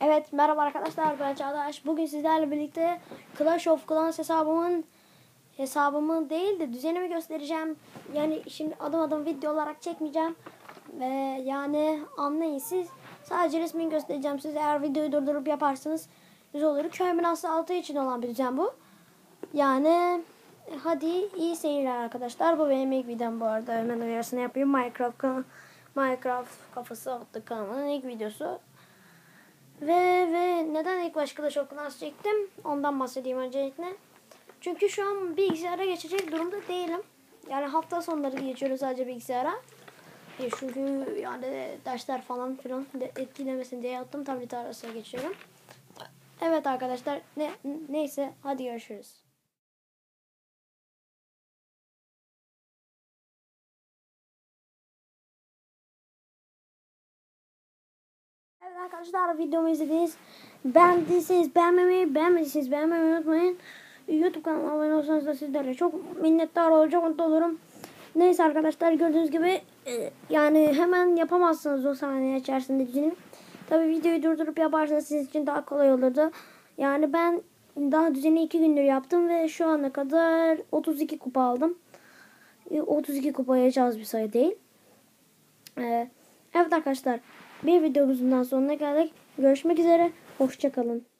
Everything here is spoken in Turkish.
Evet merhaba arkadaşlar ben Çağdaş. Bugün sizlerle birlikte Clash of Clans hesabımın hesabımı değil de düzenimi göstereceğim. Yani şimdi adım adım video olarak çekmeyeceğim. Ve yani anlayın siz. Sadece resmini göstereceğim size. Eğer videoyu durdurup yaparsanız güzel olur. Köy binası altı için olan bir düzen bu. Yani hadi iyi seyirler arkadaşlar. Bu benim ilk videom bu arada. Hemen uyarısını yapayım. Minecraft Minecraft kafası adlı kanalının ilk videosu. Ve ve neden ilk of Clans çektim? Ondan bahsedeyim öncelikle. Çünkü şu an bilgisayara geçecek durumda değilim. Yani hafta sonları geçiyoruz sadece bilgisayara. E çünkü yani dersler falan filan de etkilemesin diye yaptım. Tablet arasına geçiyorum. Evet arkadaşlar ne neyse hadi görüşürüz. Arkadaşlar videomu izlediniz. Beğendiyseniz beğenmemeyi, beğenmediyseniz beğenmemeyi unutmayın. YouTube kanalıma abone olsanız da sizlerle çok minnettar olacak mutlu olurum. Neyse arkadaşlar gördüğünüz gibi e, yani hemen yapamazsınız o saniye içerisinde düzeni. Tabi videoyu durdurup yaparsanız sizin için daha kolay olurdu. Yani ben daha düzeni iki gündür yaptım ve şu ana kadar 32 kupa aldım. E, 32 kupaya hiç az bir sayı değil. E, evet arkadaşlar bir videomuzun daha sonuna geldik. Görüşmek üzere. Hoşçakalın.